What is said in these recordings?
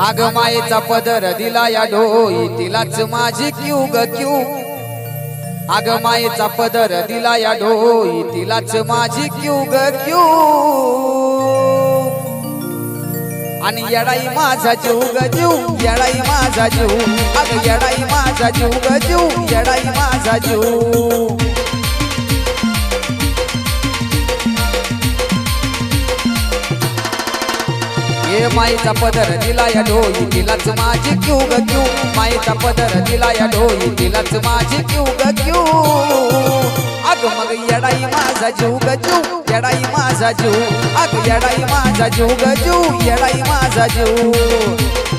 आग मायेचा पदर दिला या डोई तिलाच माझी क्यू ग क्यू. आग मायेचा पदर दिला या डोई तिलाच माझी क्यू ग क्यू. आणि येडाई माझा जीव ग जीव येडाई माझा जीव. अग येडाई माझा जीव ग जीव येडाई माझा जीव. ये माईचा पदर दिला या डोई तिलाच माझी क्यू ग क्यू. माईचा पदर दिला या डोई तिलाच माझी क्यू ग क्यू. अग मग येडाई माझा जीव ग जीव येडाई माझा जीव. अग येडाई माझा जीव ग जीव येडाई माझा जीव.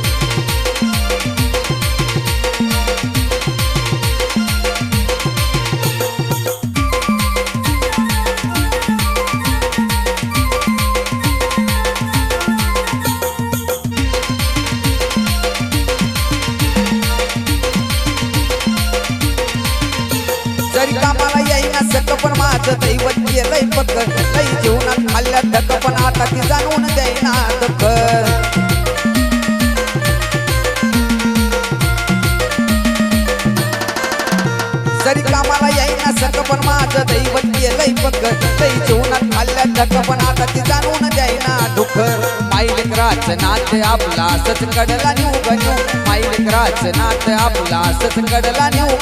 घरी कामाला येईना सक पण माझं दैवत केलंय पक लई जीवनात खाल्ल्या धक पण आता ती जाणून देईना धक जरी कामाला येईना सक पण माझं दैवत केलंय पक लई जीवनात खाल्ल्या धक पण आता ती जाणून देईना डुकर माईलेकराच नात आपला सच कडला निऊ गणू. माईलेकराच नात आपला सच कडला निऊ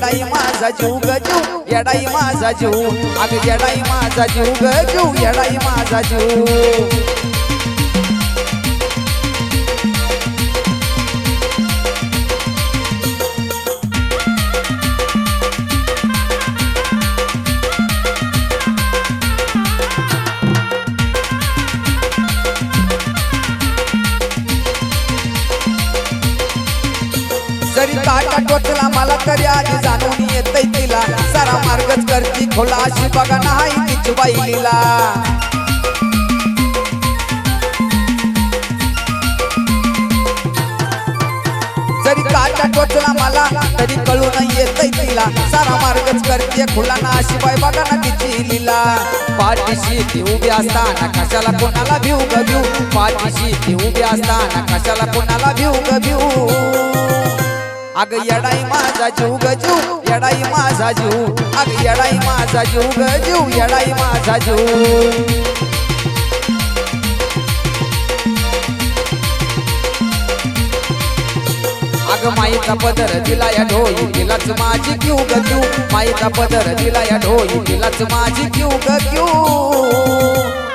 येडाई माझा जीव ग जीव येडाई माझा जीव. अग येडाई माझा जीव ग जीव येडाई माझा जीव. जरी काटा टोचला मला तरी आधी जाणून येतय तिला. सारा मार्गच करती खोला अशी बघा नाही तिची बाईला जरी काटा टोचला मला तरी कळून येतय तिला. सारा मार्गच करते खुला ना अशी बाई बघा ना तिची लिला. पाठीशी ती उभी असताना कशाला कोणाला भिऊ ग भिऊ? पाठीशी ती उभी असताना कशाला कोणाला भिऊ ग भिऊ? अग येडाई माझा जीव ग जीव येडाई माझा जीव. अग येडाई माझा जीव ग जीव येडाई माझा जीव. अग माईचा पदर दिला या ढोई तिलाच माझी क्यू ग क्यू. माईचा पदर दिला या ढोई तिलाच माझी क्यू ग क्यू.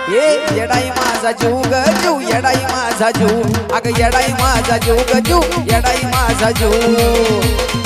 ए येडाई माझा जीव ग जीव येडाई माझा जीव. अग येडाई माझा जीव ग जीव येडाई माझा जीव.